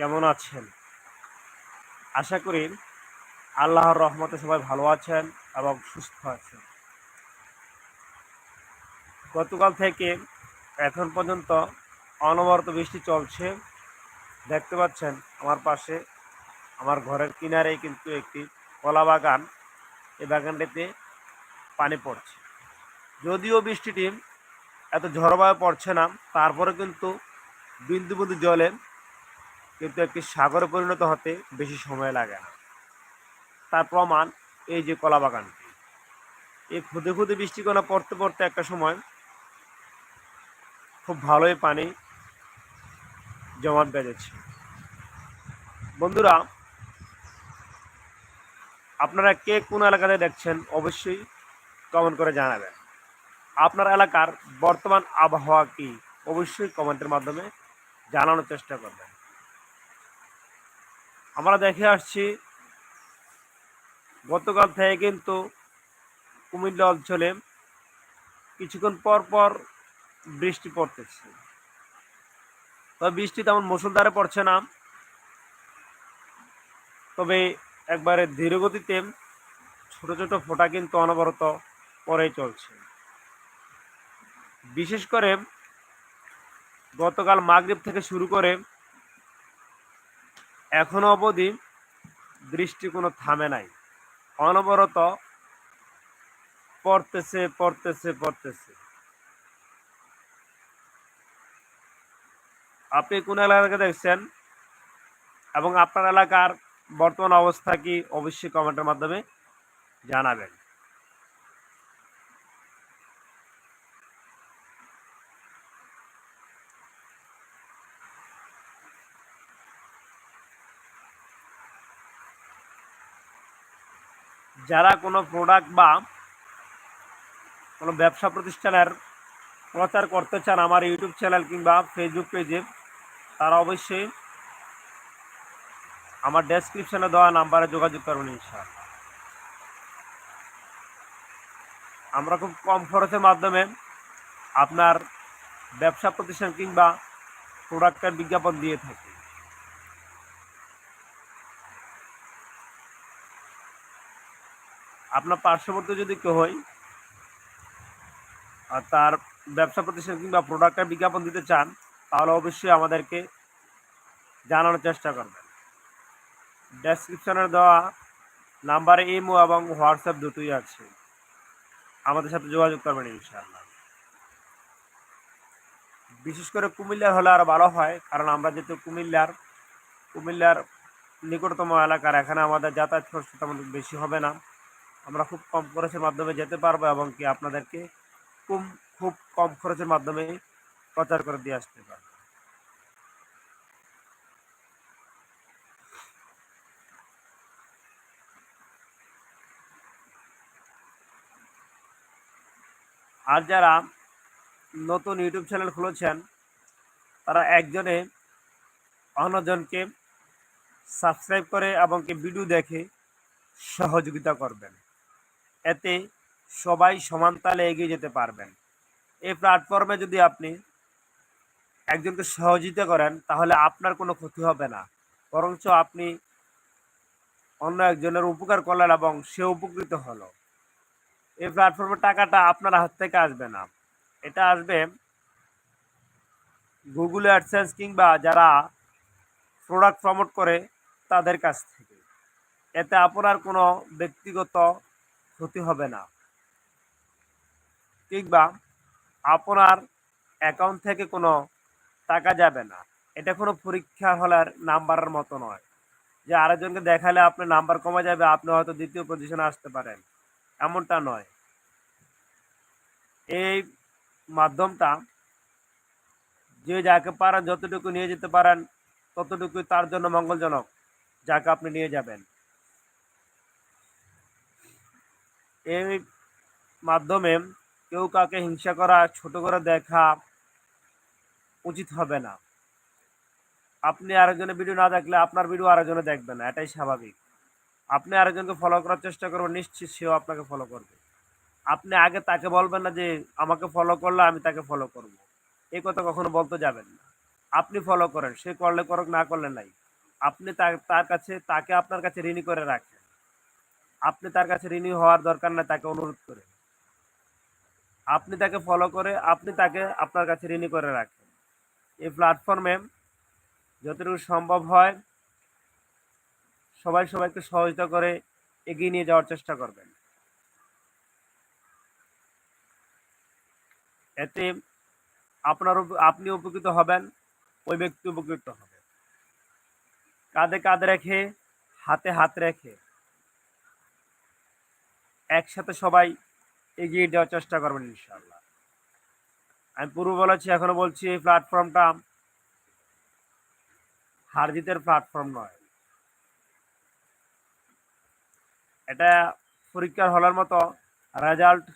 কেমন আছেন? আশা করি আল্লাহর রহমতে সবাই ভালো আছেন এবং সুস্থ আছেন। গতকাল থেকে এখন পর্যন্ত অনবরত বৃষ্টি চলছে। দেখতে পাচ্ছেন আমার পাশে আমার ঘরের কিনারে কিন্তু একটি কলা বাগান। এই বাগানটিতে পানি পড়ছে। যদিও বৃষ্টিটি এত ঝড়ভাবে পড়ছে না তারপরে কিন্তু বিন্দু বিন্দু জলে কিন্তু একটি সাগরে পরিণত হতে বেশি সময় লাগে না। তার প্রমাণ এই যে কলা বাগানটি। এই খুদে খুদে বৃষ্টিকণা পড়তে পড়তে একটা সময় খুব ভালোই পানি জমাট বেঁধেছে। বন্ধুরা, আপনারা কে কোন এলাকাতে দেখছেন অবশ্যই কমেন্ট করে জানাবেন। আপনার এলাকার বর্তমান আবহাওয়া কি? অবশ্যই কমেন্টের মাধ্যমে জানানোর চেষ্টা করবেন। আমরা দেখে আসছি গতকাল থেকে কিন্তু কুমিল্লা অঞ্চলে কিছুক্ষণ পর পর বৃষ্টি পড়তেছে। তবে বৃষ্টি তেমন মুসলধারে পড়ছে না। তবে একবারে ধীরগতিতে ছোট ছোট ফোঁটা কিন্তু অনবরত পরেই চলছে। বিশেষ করে গতকাল মাগরিব থেকে শুরু করে এখনও অবধি দৃষ্টি কোনো থামে নাই। অনবরত পড়তেছে পড়তেছে পড়তেছে। আপনি কোন এলাকাকে দেখছেন? এবং আপনার এলাকার বর্তমান অবস্থা কি? অবশ্যই কমেন্টের মাধ্যমে জানাবেন। যারা কোনো প্রোডাক্ট বা কোনো ব্যবসা প্রতিষ্ঠানের প্রচার করতে চান আমার ইউটিউব চ্যানেল কিংবা ফেসবুক পেজে তারা অবশ্যই আমার ডেসক্রিপশনে দেওয়া নাম্বারে যোগাযোগ করবেন ইনশাআল্লাহ। আমরা খুব কম খরচের মাধ্যমে আপনার ব্যবসা প্রতিষ্ঠান কিংবা প্রোডাক্টের বিজ্ঞাপন দিয়ে থাকি। আপনার পার্শ্ববর্তী যদি কেউ হয়, আর তার ব্যবসা প্রতিষ্ঠান কিংবা প্রোডাক্টের বিজ্ঞাপন দিতে চান, তাহলে অবশ্যই আমাদেরকে জানানোর চেষ্টা করবেন। ডেসক্রিপশনের দেওয়া নাম্বারে ইমো এবং হোয়াটসঅ্যাপ দুটোই আছে। আমাদের সাথে যোগাযোগ করবেন ইনশাআল্লাহ। বিশেষ করে কুমিল্লার হলে আরও ভালো হয়, কারণ আমরা যেহেতু কুমিল্লার কুমিল্লার নিকটতম এলাকার, এখানে আমাদের যাতায়াত খরচ তেমন বেশি হবে না। আমরা খুব কম খরচের মাধ্যমে যেতে পারব এবং কি আপনাদেরকে খুব খুব কম খরচের মাধ্যমে প্রচার করে দিয়ে আসতে পারব। আর যারা নতুন ইউটিউব চ্যানেল খুলেছেন, তারা একজনে অন্যজনকে সাবস্ক্রাইব করে এবং কি ভিডিও দেখে সহযোগিতা করবেন। এতে সবাই সমান তালে এগিয়ে যেতে পারবেন। এই প্ল্যাটফর্মে যদি আপনি একজনকে সহযোগিতা করেন, তাহলে আপনার কোনো ক্ষতি হবে না। বরঞ্চ আপনি অন্য একজনের উপকার করলেন এবং সে উপকৃত হলো। এই প্ল্যাটফর্মের টাকাটা আপনার হাত থেকে আসবে না। এটা আসবে গুগল অ্যাডসেন্স কিংবা যারা প্রোডাক্ট প্রমোট করে, তাদের কাছ থেকে। এতে আপনার কোনো ব্যক্তিগত ক্ষতি হবে না। কিংবা আপনার অ্যাকাউন্ট থেকে কোনো টাকা যাবে না। এটা কোনো পরীক্ষা হলের নাম্বারের মতো নয়। যে আরেকজনকে দেখালে আপনার নাম্বার কমে যাবে, আপনি হয়তো দ্বিতীয় পজিশনে আসতে পারেন। এমনটা নয়। এই মাধ্যমটা যে যাকে পারেন, যতটুকু নিয়ে যেতে পারেন, ততটুকুই তার জন্য মঙ্গলজনক, যাকে আপনি নিয়ে যাবেন। এই মাধ্যমে কেউ কাকে হিংসা করা, ছোট করে দেখা উচিত হবে না। আপনি আরেকজনের ভিডিও না দেখলে আপনার ভিডিও আরেকজনে দেখবে না, এটাই স্বাভাবিক। আপনি আরেকজনকে ফলো করার চেষ্টা করবেন, নিশ্চিত সেও আপনাকে ফলো করবে। আপনি আগে তাকে বলবেন না যে, আমাকে ফলো করলে আমি তাকে ফলো করব। এই কথা কখনো বলতে যাবেন না। আপনি ফলো করেন, সে করলে করুক, না করলে নাই। আপনি তার কাছে, তাকে আপনার কাছে ঋণী করে রাখেন। আপনি তার কাছে ঋণী হওয়ার দরকার নাই, তাকে অনুরোধ করে। আপনি তাকে ফলো করে, আপনি তাকে আপনার কাছে ঋণী করে রাখেন। এই প্ল্যাটফর্মে যতটুকু সম্ভব হয়, সবাই সবাইকে সহযোগিতা করে এগিয়ে নিয়ে যাওয়ার চেষ্টা করবেন। এতে আপনার আপনি উপকৃত হবেন, ওই ব্যক্তি উপকৃত হবে। কাঁধে কাঁধ রেখে, হাতে হাত রেখে একসাথে সবাই এগিয়ে যাওয়ার চেষ্টা করবেন ইনশাআল্লাহ। আমি পূর্ব বলেছি, এখনও বলছি এই প্ল্যাটফর্মটা হার জিতের প্ল্যাটফর্ম নয়। এটা পরীক্ষার হলের মতো রেজাল্ট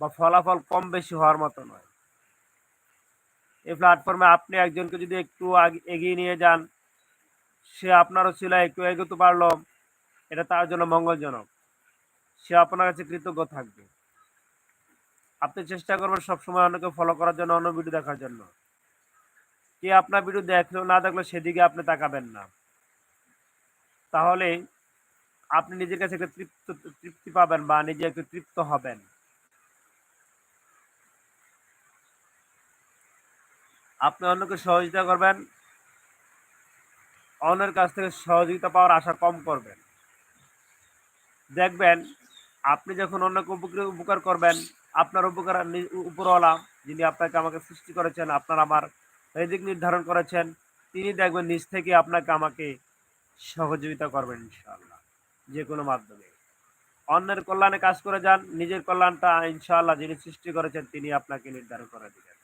বা ফলাফল কম বেশি হওয়ার মতো নয়। এই প্ল্যাটফর্মে আপনি একজনকে যদি একটু এগিয়ে নিয়ে যান, সে আপনারও ছিল একটু এগোতে পারল, এটা তার জন্য মঙ্গলজনক। সে আপনার কাছে কৃতজ্ঞ থাকবে। আপনি চেষ্টা করবেন সবসময় অন্যকে ফলো করার জন্য, অন্য ভিডিও দেখার জন্য। কে আপনার ভিডিও দেখল, না দেখল, সেদিকে আপনি তাকাবেন না। তাহলে আপনি নিজের কাছে একটা তৃপ্ত, তৃপ্তি পাবেন বা নিজে একটু তৃপ্ত হবেন। আপনি অন্যকে সহযোগিতা করবেন, অন্যের কাছ থেকে সহযোগিতা পাওয়ার আশা কম করবেন। দেখবেন আপনি যখন অন্যকে উপকার করবেন, আপনার উপকার উপরওয়ালা যিনি আপনাকে আমাকে সৃষ্টি করেছেন, আপনার আমার রেজিক নির্ধারণ করেছেন, তিনি দেখবেন নিজ থেকে আপনাকে আমাকে সহযোগিতা করবেন ইনশাআল্লাহ যে কোনো মাধ্যমে। অন্যের কল্যাণে কাজ করে যান, নিজের কল্যাণটা ইনশাআল্লাহ যিনি সৃষ্টি করেছেন, তিনি আপনাকে নির্ধারণ করে দিবেন।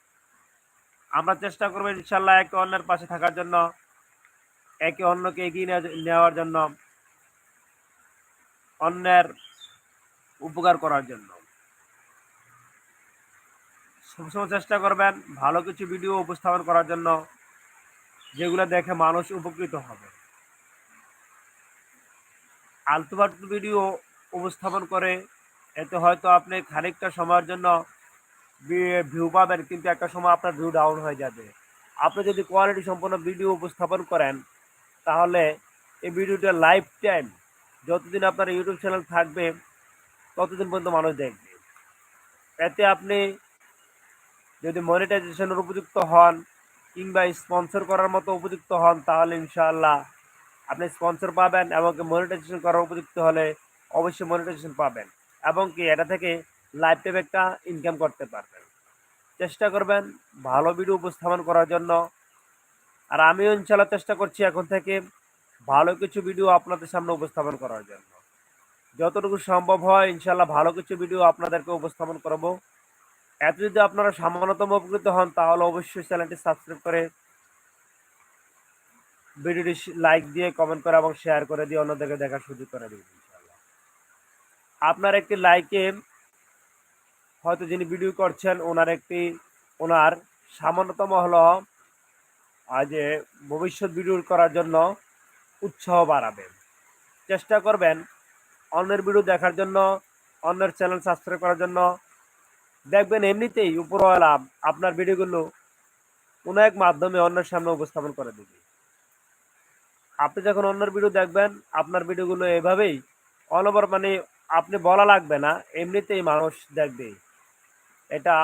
আমরা চেষ্টা করব ইনশাআল্লাহ একে অন্যের পাশে থাকার জন্য, একে অন্যকে এগিয়ে নেওয়া- নেওয়ার জন্য। অন্যের উপকার করার জন্য। সবসময় চেষ্টা করবেন ভালো কিছু ভিডিও উপস্থাপন করার জন্য, যেগুলো দেখে মানুষ উপকৃত হবে। আলতু ফালতু ভিডিও উপস্থাপন করে, এতে হয়তো আপনি খানিকটা সময়ের জন্য ভিউ পাবেন, কিন্তু একটা সময় আপনার ভিউ ডাউন হয়ে যাবে। আপনি যদি কোয়ালিটি সম্পন্ন ভিডিও উপস্থাপন করেন, তাহলে এই ভিডিওটা লাইফ টাইম যতদিন আপনার ইউটিউব চ্যানেল থাকবে ততদিন পর্যন্ত মানুষ দেখবে। এতে আপনি যদি মনিটাইজেশনের উপযুক্ত হন কিংবা স্পন্সর করার মতো উপযুক্ত হন, তাহলে ইনশাআল্লাহ আপনি স্পন্সর পাবেন এবং মনিটাইজেশন করার উপযুক্ত হলে অবশ্যই মনিটাইজেশন পাবেন এবং কি এটা থেকে লাইফ টাইম একটা ইনকাম করতে পারবেন। চেষ্টা করবেন ভালো ভিডিও উপস্থাপন করার জন্য। আর আমিও ইনশাল্লাহ চেষ্টা করছি এখন থেকে ভালো কিছু ভিডিও আপনাদের সামনে উপস্থাপন করার জন্য। যতটুকু সম্ভব হয় ইনশাল্লাহ ভালো কিছু ভিডিও আপনাদেরকে উপস্থাপন করব। এত যদি আপনারা সামান্যতম উপকৃত হন, তাহলে অবশ্যই চ্যানেলটি সাবস্ক্রাইব করে ভিডিওটি লাইক দিয়ে কমেন্ট করে এবং শেয়ার করে দিয়ে অন্যদেরকে দেখার সুযোগ করে দিন ইনশাল্লাহ আপনার একটি লাইকে হয়তো যিনি ভিডিও করছেন, ওনার একটি, ওনার সামান্যতম হলো যে ভবিষ্যৎ ভিডিও করার জন্য উৎসাহ বাড়াবেন। চেষ্টা করবেন অন্যের ভিডিও দেখার জন্য, অন্যের চ্যানেল সাবস্ক্রাইব করার জন্য। দেখবেন এমনিতেই উপরওয়ালা আপনার ভিডিওগুলো কোনো এক মাধ্যমে অন্যের সামনে উপস্থাপন করে দেবে। আপনি যখন অন্যের ভিডিও দেখবেন, আপনার ভিডিওগুলো এভাবেই অনবর মানে আপনি বলা লাগবে না, এমনিতেই মানুষ দেখবে। এটা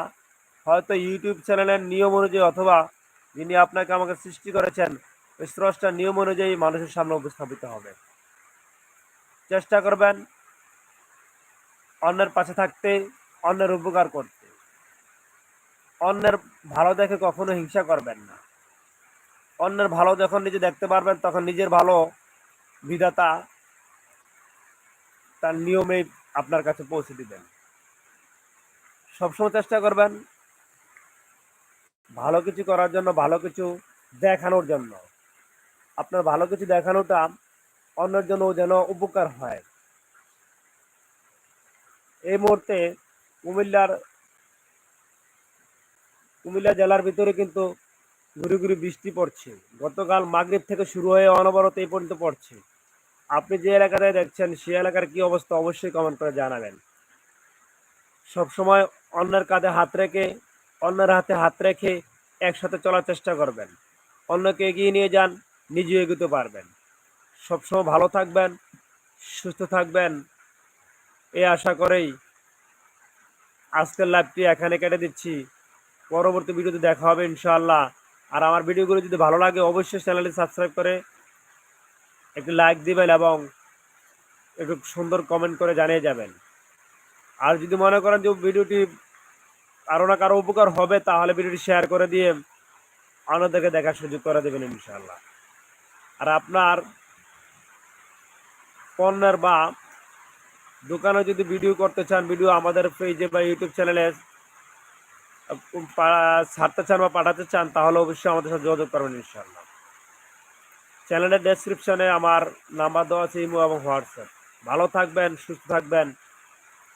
হয়তো ইউটিউব চ্যানেলের নিয়ম অনুযায়ী অথবা যিনি আপনাকে আমাকে সৃষ্টি করেছেন ওই স্রষ্টার নিয়ম অনুযায়ী মানুষের সামনে উপস্থাপিত হবে। চেষ্টা করবেন অন্যের পাশে থাকতে, অন্যের উপকার করতে। অন্যের ভালো দেখে কখনো হিংসা করবেন না। অন্যের ভালো যখন নিজে দেখতে পারবেন, তখন নিজের ভালো বিধাতা তার নিয়মে আপনার কাছে পৌঁছে দিবেন। সবসময় চেষ্টা করবেন ভালো কিছু করার জন্য, ভালো কিছু দেখানোর জন্য। আপনার ভালো কিছু দেখানোটা অন্যের জন্য যেন উপকার হয়। এই মুহূর্তে কুমিল্লার, কুমিল্লা জেলার ভিতরে কিন্তু ঘুরি ঘুরি বৃষ্টি পড়ছে। গতকাল মাগরিব থেকে শুরু হয়ে অনবরত এই পর্যন্ত পড়ছে। আপনি যে এলাকাটায় দেখছেন সেই এলাকার কি অবস্থা অবশ্যই কমেন্ট করে জানাবেন। সবসময় অন্যের কাঁধে হাত রেখে, অন্যের হাতে হাত রেখে একসাথে চলার চেষ্টা করবেন। অন্যকে এগিয়ে নিয়ে যান নিজে এগোতে পারবেন। সবসময় ভালো থাকবেন, সুস্থ থাকবেন। এই আশা করেই আজকের লাইভটি এখানে কেটে দিচ্ছি। পরবর্তী ভিডিওতে দেখা হবে ইনশাআল্লাহ। আর আমার ভিডিওগুলো যদি ভালো লাগে, অবশ্যই চ্যানেলটি সাবস্ক্রাইব করে একটি লাইক দিবেন এবং একটু সুন্দর কমেন্ট করে জানিয়ে যাবেন। আর যদি মনে করেন যে ভিডিওটি কারও না কারও উপকার হবে, তাহলে ভিডিওটি শেয়ার করে দিয়ে অন্যদেরকে দেখার সুযোগ করে দেবেন ইনশাআল্লাহ। আর আপনার পণ্যের বা দোকানে যদি ভিডিও করতে চান, ভিডিও আমাদের পেজে বা ইউটিউব চ্যানেলে ছাড়তে চান বা পাঠাতে চান, তাহলে অবশ্যই আমাদের সাথে যোগাযোগ করবেন ইনশাআল্লাহ। চ্যানেলের ডেসক্রিপশনে আমার নাম্বার দেওয়া আছে, ইমো এবং হোয়াটসঅ্যাপ। ভালো থাকবেন, সুস্থ থাকবেন।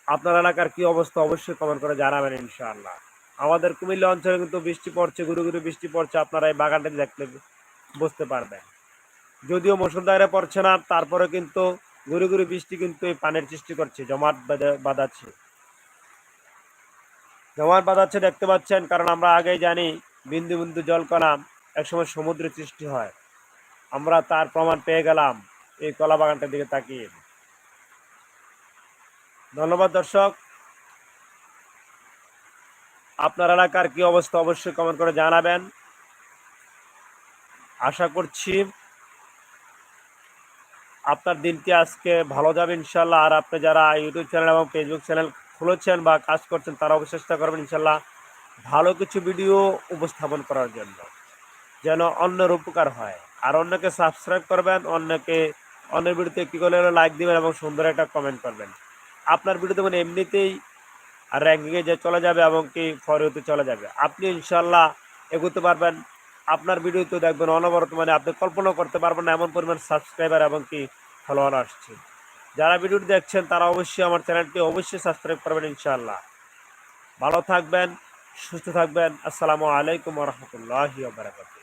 আপনার এলাকার কি অবস্থা অবশ্যই কমেন্ট করে জানাবেন ইনশাআল্লাহ। আমাদের কুমিল্লা অঞ্চলে কিন্তু বৃষ্টি পড়ছে গুরু গুরু বৃষ্টি পড়ছে, আপনারা এই বাগানটা দেখলে বুঝতে পারবেন। যদিও মুসলধারে পড়ছে না তারপরে কিন্তু গুরু গুরু বৃষ্টি কিন্তু এই পানির সৃষ্টি করছে, জমাট বাঁধাচ্ছে। জমাট বাঁধাচ্ছে দেখতে পাচ্ছেন, কারণ আমরা আগেই জানি বিন্দু বিন্দু জলকণা একসময় সমুদ্রে সৃষ্টি হয়। আমরা তার প্রমাণ পেয়ে গেলাম এই কলা বাগানটার দিকে তাকিয়ে। ধন্যবাদ দর্শক। আপনার এলাকার কি অবস্থা অবশ্যই কমেন্ট করে জানাবেন। আশা করছি আপনার দিনটি আজকে ভালো যাবে ইনশাল্লাহ আর আপনি যারা ইউটিউব চ্যানেল এবং ফেসবুক চ্যানেল খুলেছেন বা কাজ করছেন, তারা অবশ্যই চেষ্টা করবেন ইনশাল্লাহ ভালো কিছু ভিডিও উপস্থাপন করার জন্য, যেন অন্যের উপকার হয়। আর অন্যকে সাবস্ক্রাইব করবেন, অন্যকে, অন্যের ভিডিওতে কী করলে লাইক দিবেন এবং সুন্দর একটা কমেন্ট করবেন। আপনার ভিডিও দেখুন এমনিতেই র্যাঙ্কিংয়ে যে চলে যাবে এবং কি ফরিওতে চলে যাবে। আপনি ইনশাল্লাহ এগোতে পারবেন। আপনার ভিডিও তো দেখবেন অনবরত মানে আপনি কল্পনা করতে পারবেন না এমন পরিমাণ সাবস্ক্রাইবার এবং কি ফলোয়ার আসছে। যারা ভিডিওটি দেখছেন, তারা অবশ্যই আমার চ্যানেলটি অবশ্যই সাবস্ক্রাইব করবেন ইনশাআল্লাহ। ভালো থাকবেন, সুস্থ থাকবেন। আসসালামু আলাইকুম রহমতুল্লাহ বারাকাতুহু।